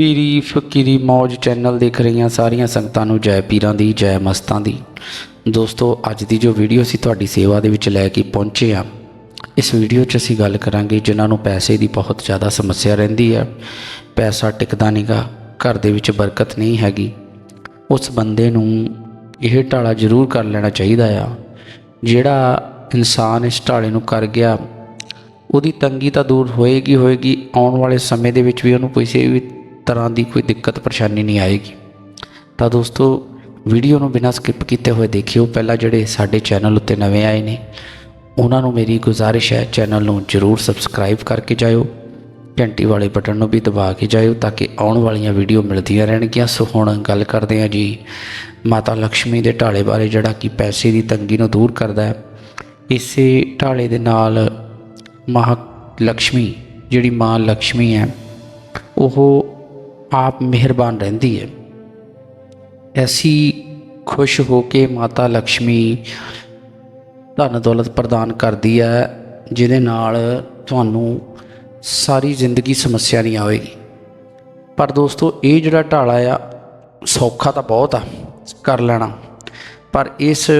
ਪੀਰੀ ਫਕੀਰੀ ਮੌਜ ਚੈਨਲ ਦੇਖ ਰਹੀਆਂ ਸਾਰੀਆਂ ਸੰਗਤਾਂ ਨੂੰ ਜੈ ਪੀਰਾਂ ਦੀ, ਜੈ ਮਸਤਾਂ ਦੀ। ਦੋਸਤੋ, ਅੱਜ ਦੀ ਜੋ ਵੀਡੀਓ ਅਸੀਂ ਤੁਹਾਡੀ ਸੇਵਾ ਦੇ ਵਿੱਚ ਲੈ ਕੇ ਪਹੁੰਚੇ ਆ ਇਸ ਵੀਡੀਓ 'ਚ ਅਸੀਂ ਗੱਲ ਕਰਾਂਗੇ ਜਿਨ੍ਹਾਂ ਨੂੰ ਪੈਸੇ ਦੀ ਬਹੁਤ ਜ਼ਿਆਦਾ ਸਮੱਸਿਆ ਰਹਿੰਦੀ ਹੈ। ਪੈਸਾ ਟਿਕਦਾ ਨਹੀਂਗਾ ਘਰ ਦੇ ਵਿੱਚ ਬਰਕਤ ਨਹੀਂ ਹੈਗੀ। ਉਸ ਬੰਦੇ ਨੂੰ ਇਹ ਢਾਲਾ ਜ਼ਰੂਰ ਕਰ ਲੈਣਾ ਚਾਹੀਦਾ ਆ। ਜਿਹੜਾ ਇਨਸਾਨ ਇਸ ਢਾਲੇ ਨੂੰ ਕਰ ਗਿਆ, ਉਹਦੀ ਤੰਗੀ ਤਾਂ ਦੂਰ ਹੋਏਗੀ ਹੋਏਗੀ। ਆਉਣ ਵਾਲੇ ਸਮੇਂ ਦੇ ਵਿੱਚ ਵੀ ਉਹਨੂੰ ਕਿਸੇ ਵੀ ਤਰ੍ਹਾਂ ਦੀ ਕੋਈ ਦਿੱਕਤ ਪਰੇਸ਼ਾਨੀ ਨਹੀਂ ਆਏਗੀ। ਤਾਂ ਦੋਸਤੋ, ਵੀਡੀਓ ਨੂੰ ਬਿਨਾਂ ਸਕਿਪ ਕੀਤੇ ਹੋਏ ਦੇਖਿਓ। ਪਹਿਲਾਂ ਜਿਹੜੇ ਸਾਡੇ ਚੈਨਲ ਉੱਤੇ ਨਵੇਂ ਆਏ ਨੇ, ਉਹਨਾਂ ਨੂੰ ਮੇਰੀ ਗੁਜ਼ਾਰਿਸ਼ ਹੈ ਚੈਨਲ ਨੂੰ ਜਰੂਰ ਸਬਸਕ੍ਰਾਈਬ ਕਰਕੇ ਜਾਇਓ। ਘੰਟੀ ਵਾਲੇ ਬਟਨ ਨੂੰ ਵੀ ਦਬਾ ਕੇ ਜਾਇਓ ਤਾਂ ਕਿ ਆਉਣ ਵਾਲੀਆਂ ਵੀਡੀਓ ਮਿਲਦੀਆਂ ਰਹਿਣਗੀਆਂ। ਸੋ ਹੁਣ ਗੱਲ ਕਰਦੇ ਹਾਂ ਜੀ ਮਾਤਾ ਲక్ష్ਮੀ ਦੇ ਢਾਲੇ ਬਾਰੇ, ਜਿਹੜਾ ਕਿ ਪੈਸੇ ਦੀ ਤੰਗੀ ਨੂੰ ਦੂਰ ਕਰਦਾ ਹੈ। ਇਸੇ ਢਾਲੇ ਦੇ ਨਾਲ ਮਹਾ ਲక్ష్ਮੀ ਜਿਹੜੀ ਮਾਂ ਲక్ష్ਮੀ ਹੈ, ਉਹ ਆਪ ਮਿਹਰਬਾਨ ਰਹਿੰਦੀ ਹੈ। ਐਸੀ ਖੁਸ਼ ਹੋ ਕੇ ਮਾਤਾ ਲక్ష్ਮੀ ਧਨ ਦੌਲਤ ਪ੍ਰਦਾਨ ਕਰਦੀ ਹੈ, ਜਿਹਦੇ ਨਾਲ ਤੁਹਾਨੂੰ ਸਾਰੀ ਜ਼ਿੰਦਗੀ ਸਮੱਸਿਆ ਨਹੀਂ ਆਵੇਗੀ। ਪਰ ਦੋਸਤੋ, ਇਹ ਜਿਹੜਾ ਢਾਲਾ ਆ, ਸੌਖਾ ਤਾਂ ਬਹੁਤ ਆ, ਕਰ ਲੈਣਾ। ਪਰ ਇਸ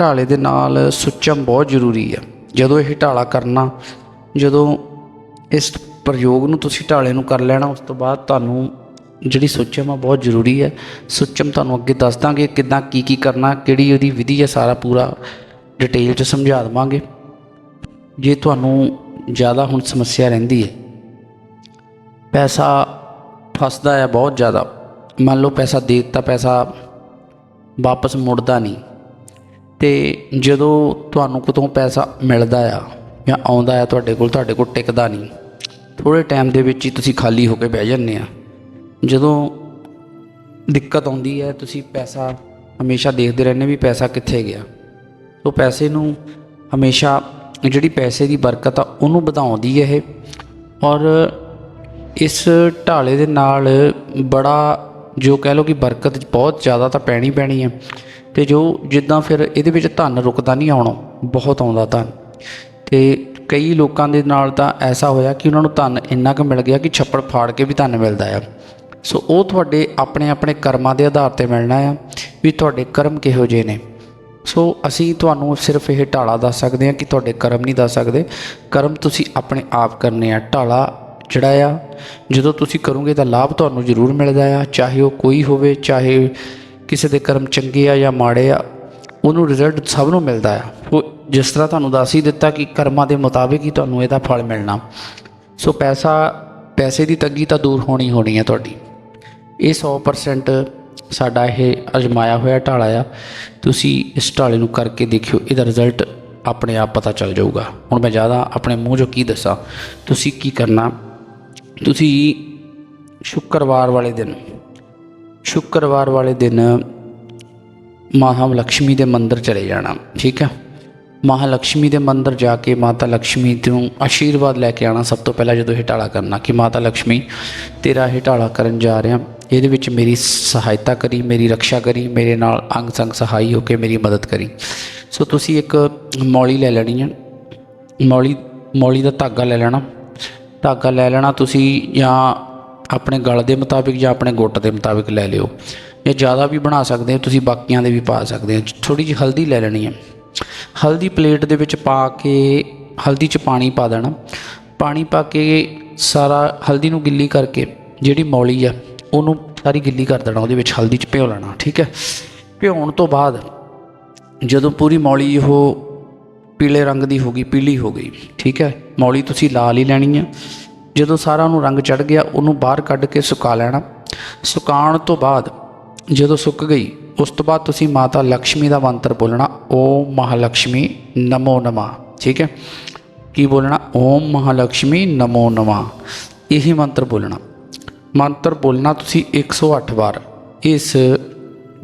ਢਾਲੇ ਦੇ ਨਾਲ ਸੁੱਚਮ ਬਹੁਤ ਜ਼ਰੂਰੀ ਆ। ਜਦੋਂ ਇਹ ਢਾਲਾ ਕਰਨਾ, ਜਦੋਂ ਇਸ ਪ੍ਰਯੋਗ ਨੂੰ ਤੁਸੀਂ ਢਾਲੇ ਨੂੰ ਕਰ ਲੈਣਾ, ਉਸ ਤੋਂ ਬਾਅਦ ਤੁਹਾਨੂੰ ਜਿਹੜੀ ਸੁੱਚਮ ਆ, ਬਹੁਤ ਜ਼ਰੂਰੀ ਹੈ। ਸੁੱਚਮ ਤੁਹਾਨੂੰ ਅੱਗੇ ਦੱਸ ਦਾਂਗੇ ਕਿੱਦਾਂ ਕੀ ਕੀ ਕਰਨਾ, ਕਿਹੜੀ ਉਹਦੀ ਵਿਧੀ ਹੈ ਸਾਰਾ ਪੂਰਾ ਡਿਟੇਲ 'ਚ ਸਮਝਾ ਦਵਾਂਗੇ। ਜੇ ਤੁਹਾਨੂੰ ਜ਼ਿਆਦਾ ਹੁਣ ਸਮੱਸਿਆ ਰਹਿੰਦੀ ਹੈ, ਪੈਸਾ ਫਸਦਾ ਹੈ ਬਹੁਤ ਜ਼ਿਆਦਾ, ਮੰਨ ਲਓ ਪੈਸਾ ਦੇ ਦਿੱਤਾ, ਪੈਸਾ ਵਾਪਸ ਮੁੜਦਾ ਨਹੀਂ, ਤੇ ਜਦੋਂ ਤੁਹਾਨੂੰ ਕਿਤੋਂ ਪੈਸਾ ਮਿਲਦਾ ਆ ਜਾਂ ਆਉਂਦਾ ਆ ਤੁਹਾਡੇ ਕੋਲ ਤੁਹਾਡੇ ਕੋਲ ਟਿਕਦਾ ਨਹੀਂ ਥੋੜੇ ਟਾਈਮ ਦੇ ਵਿੱਚ ਹੀ ਤੁਸੀਂ ਖਾਲੀ ਹੋ ਕੇ ਬਹਿ ਜਾਂਦੇ ਆ। ਜਦੋਂ ਦਿੱਕਤ ਆਉਂਦੀ ਹੈ, ਤੁਸੀਂ ਪੈਸਾ ਹਮੇਸ਼ਾ ਦੇਖਦੇ ਰਹਿੰਦੇ ਵੀ ਪੈਸਾ ਕਿੱਥੇ ਗਿਆ। ਸੋ ਪੈਸੇ ਨੂੰ ਹਮੇਸ਼ਾ ਜਿਹੜੀ ਪੈਸੇ ਦੀ ਬਰਕਤ ਆ, ਉਹਨੂੰ ਵਧਾਉਂਦੀ ਹੈ ਇਹ। ਔਰ ਇਸ ਢਾਲੇ ਦੇ ਨਾਲ ਬੜਾ ਜੋ ਕਹਿ ਲਓ ਕਿ ਬਰਕਤ ਬਹੁਤ ਜ਼ਿਆਦਾ ਤਾਂ ਪੈਣੀ ਪੈਣੀ ਹੈ। ਤੇ ਜੋ ਜਿੱਦਾਂ ਫਿਰ ਇਹਦੇ ਵਿੱਚ ਧਨ ਰੁਕਦਾ ਨਹੀਂ ਆਉਣਾ, ਬਹੁਤ ਆਉਂਦਾ ਧਨ। ਤੇ ਕਈ ਲੋਕਾਂ ਦੇ ਨਾਲ ਤਾਂ ਐਸਾ ਹੋਇਆ ਕਿ ਉਹਨਾਂ ਨੂੰ ਧਨ ਇੰਨਾ ਕੁ ਮਿਲ ਗਿਆ ਕਿ ਛੱਪੜ ਫਾੜ ਕੇ ਵੀ ਧਨ ਮਿਲਦਾ ਆ। ਸੋ ਉਹ ਤੁਹਾਡੇ ਆਪਣੇ ਆਪਣੇ ਕਰਮਾਂ ਦੇ ਆਧਾਰ ਤੇ ਮਿਲਣਾ ਆ ਵੀ ਤੁਹਾਡੇ ਕਰਮ ਕਿਹੋ ਜਿਹੇ ਨੇ। ਸੋ ਅਸੀਂ ਤੁਹਾਨੂੰ ਸਿਰਫ ਇਹ ਢਾਲਾ ਦੱਸ ਸਕਦੇ ਹਾਂ ਕਿ ਤੁਹਾਡੇ ਕਰਮ ਨਹੀਂ ਦੱਸ ਸਕਦੇ। ਕਰਮ ਤੁਸੀਂ ਆਪਣੇ ਆਪ ਕਰਨੇ ਆ। ਢਾਲਾ ਜਿਹੜਾ ਆ, ਜਦੋਂ ਤੁਸੀਂ ਕਰੋਗੇ ਤਾਂ ਲਾਭ ਤੁਹਾਨੂੰ ਜ਼ਰੂਰ ਮਿਲਦਾ ਆ। ਚਾਹੇ ਉਹ ਕੋਈ ਹੋਵੇ, ਚਾਹੇ ਕਿਸੇ ਦੇ ਕਰਮ ਚੰਗੇ ਆ ਜਾਂ ਮਾੜੇ ਆ, ਉਹਨੂੰ ਰਿਜ਼ਲਟ ਸਭ ਨੂੰ ਮਿਲਦਾ ਆ। ਜਿਸ ਤਰ੍ਹਾਂ ਤੁਹਾਨੂੰ ਦੱਸ ਹੀ ਦਿੱਤਾ ਕਿ ਕਰਮਾਂ ਦੇ ਮੁਤਾਬਿਕ ਹੀ ਤੁਹਾਨੂੰ ਇਹਦਾ ਫਲ ਮਿਲਣਾ। ਸੋ ਪੈਸਾ, ਪੈਸੇ ਦੀ ਤੰਗੀ ਤਾਂ ਦੂਰ ਹੋਣੀ ਹੋਣੀ ਹੈ ਤੁਹਾਡੀ। ਇਹ 100% ਸਾਡਾ ਇਹ ਅਜਮਾਇਆ ਹੋਇਆ ਢਾਲਾ ਆ। ਤੁਸੀਂ ਇਸ ਢਾਲੇ ਨੂੰ ਕਰਕੇ ਦੇਖਿਓ, ਇਹਦਾ ਰਿਜ਼ਲਟ ਆਪਣੇ ਆਪ ਪਤਾ ਚੱਲ ਜਾਊਗਾ। ਹੁਣ ਮੈਂ ਜ਼ਿਆਦਾ ਆਪਣੇ ਮੂੰਹ ਜੋ ਕੀ ਦੱਸਾਂ? ਤੁਸੀਂ ਕੀ ਕਰਨਾ? ਤੁਸੀਂ ਸ਼ੁੱਕਰਵਾਰ ਵਾਲੇ ਦਿਨ, ਸ਼ੁੱਕਰਵਾਰ ਵਾਲੇ ਦਿਨ ਮਹਾ ਲక్ష్ਮੀ ਦੇ ਮੰਦਿਰ ਚਲੇ ਜਾਣਾ, ਠੀਕ ਹੈ? ਮਹਾਲక్ష్ਮੀ ਦੇ ਮੰਦਰ ਜਾ ਕੇ ਮਾਤਾ ਲਕਸ਼ਮੀ ਤੋਂ ਆਸ਼ੀਰਵਾਦ ਲੈ ਕੇ ਆਣਾ ਸਭ ਤੋਂ ਪਹਿਲਾਂ ਜਦੋਂ ਇਹ ਟਾਲਾ ਕਰਨਾ ਕਿ ਮਾਤਾ ਲਕਸ਼ਮੀ, ਤੇਰਾ ਇਹ ਟਾਲਾ ਕਰਨ ਜਾ ਰਿਹਾ। ਇਹਦੇ ਵਿੱਚ ਮੇਰੀ ਸਹਾਇਤਾ ਕਰੀ, ਮੇਰੀ ਰੱਖਿਆ ਕਰੀ, ਮੇਰੇ ਨਾਲ ਅੰਗ ਸੰਗ ਸਹਾਈ ਹੋ ਕੇ ਮੇਰੀ ਮਦਦ ਕਰੀ। ਸੋ ਤੁਸੀਂ ਇੱਕ ਮੌਲੀ ਲੈ ਲੈਣੀ ਹੈ। ਮੌਲੀ ਮੌਲੀ ਦਾ ਧਾਗਾ ਲੈ ਲੈਣਾ। ਧਾਗਾ ਲੈ ਲੈਣਾ ਤੁਸੀਂ ਜਾਂ ਆਪਣੇ ਗਲ ਦੇ ਮੁਤਾਬਿਕ ਜਾਂ ਆਪਣੇ ਗੁੱਟ ਦੇ ਮੁਤਾਬਿਕ ਲੈ ਲਿਓ। ਜਾਂ ਜ਼ਿਆਦਾ ਵੀ ਬਣਾ ਸਕਦੇ ਹੋ, ਤੁਸੀਂ ਬਾਕੀਆਂ ਦੇ ਵੀ ਪਾ ਸਕਦੇ ਹੋ। ਥੋੜੀ ਜਿਹੀ ਹਲਦੀ ਲੈ ਲੈਣੀ ਹੈ। ਹਲਦੀ ਪਲੇਟ ਦੇ ਵਿੱਚ ਪਾ ਕੇ ਹਲਦੀ 'ਚ ਪਾਣੀ ਪਾ ਦੇਣਾ। ਪਾਣੀ ਪਾ ਕੇ ਸਾਰਾ ਹਲਦੀ ਨੂੰ ਗਿੱਲੀ ਕਰਕੇ ਜਿਹੜੀ ਮੌਲੀ ਆ, ਉਹਨੂੰ ਸਾਰੀ ਗਿੱਲੀ ਕਰ ਦੇਣਾ, ਉਹਦੇ ਵਿੱਚ ਹਲਦੀ 'ਚ ਭਿਓ ਲੈਣਾ, ਠੀਕ ਹੈ। ਭਿਉਣ ਤੋਂ ਬਾਅਦ ਜਦੋਂ ਪੂਰੀ ਮੌਲੀ ਉਹ ਪੀਲੇ ਰੰਗ ਦੀ ਹੋ ਗਈ, ਪੀਲੀ ਹੋ ਗਈ, ਠੀਕ ਹੈ। ਮੌਲੀ ਤੁਸੀਂ ਲਾਲ ਹੀ ਲੈਣੀ ਹੈ ਜਦੋਂ ਸਾਰਾ ਉਹਨੂੰ ਰੰਗ ਚੜ ਗਿਆ, ਉਹਨੂੰ ਬਾਹਰ ਕੱਢ ਕੇ ਸੁਕਾ ਲੈਣਾ। ਸੁਕਾਉਣ ਤੋਂ ਬਾਅਦ ਜਦੋਂ ਸੁੱਕ ਗਈ ਉਸ ਤੋਂ ਬਾਅਦ ਤੁਸੀਂ ਮਾਤਾ ਲక్ష్ਮੀ ਦਾ ਮੰਤਰ ਬੋਲਣਾ, ਓਮ ਮਹਾਲక్ష్ਮੀ ਨਮੋ ਨਮਾ, ਠੀਕ ਹੈ? ਕੀ ਬੋਲਣਾ? ਓਮ ਮਹਾਲక్ష్ਮੀ ਨਮੋ ਨਮਾ, ਇਹੀ ਮੰਤਰ ਬੋਲਣਾ। ਮੰਤਰ ਬੋਲਣਾ ਤੁਸੀਂ 108 ਵਾਰ ਇਸ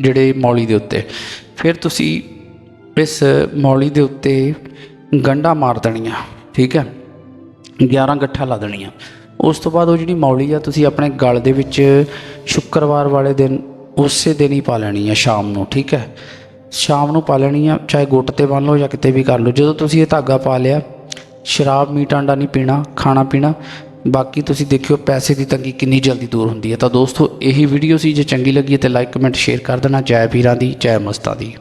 ਜਿਹੜੇ ਮੌਲੀ ਦੇ ਉੱਤੇ। ਫਿਰ ਤੁਸੀਂ ਇਸ ਮੌਲੀ ਦੇ ਉੱਤੇ ਗੰਡਾ ਮਾਰ ਦੇਣੀਆਂ, ਠੀਕ ਹੈ? 11 ਗੱਠਾ ਲਾ ਦੇਣੀਆਂ। ਉਸ ਤੋਂ ਬਾਅਦ ਉਹ ਜਿਹੜੀ ਮੌਲੀ ਆ, ਤੁਸੀਂ ਆਪਣੇ ਗਲ ਦੇ ਵਿੱਚ ਸ਼ੁੱਕਰਵਾਰ ਵਾਲੇ ਦਿਨ ਉਸੇ ਦਿਨ ਹੀ ਪਾ ਲੈਣੀ ਆ ਸ਼ਾਮ ਨੂੰ, ਠੀਕ ਹੈ? ਸ਼ਾਮ ਨੂੰ ਪਾ ਲੈਣੀ ਆ, ਚਾਹੇ ਗੁੱਟ ਤੇ ਬੰਨ ਲਓ ਜਾਂ ਕਿਤੇ ਵੀ ਕਰ ਲਓ। ਜਦੋਂ ਤੁਸੀਂ ਇਹ ਧਾਗਾ ਪਾ ਲਿਆ, ਸ਼ਰਾਬ, ਮੀਟ ਆਂਡਾ ਨਹੀਂ ਪੀਣਾ, ਖਾਣਾ ਪੀਣਾ, ਬਾਕੀ ਤੁਸੀਂ ਦੇਖਿਓ ਪੈਸੇ ਦੀ ਤੰਗੀ ਕਿੰਨੀ ਜਲਦੀ ਦੂਰ ਹੁੰਦੀ ਹੈ। ਤਾਂ ਦੋਸਤੋ, ਇਹੀ ਵੀਡੀਓ ਸੀ ਜੇ ਚੰਗੀ ਲੱਗੀ ਹੈ ਤੇ ਲਾਈਕ ਕਮੈਂਟ ਸ਼ੇਅਰ ਕਰ ਦੇਣਾ। ਜੈ ਪੀਰਾਂ ਦੀ, ਜੈ ਮਸਤਾਂ ਦੀ।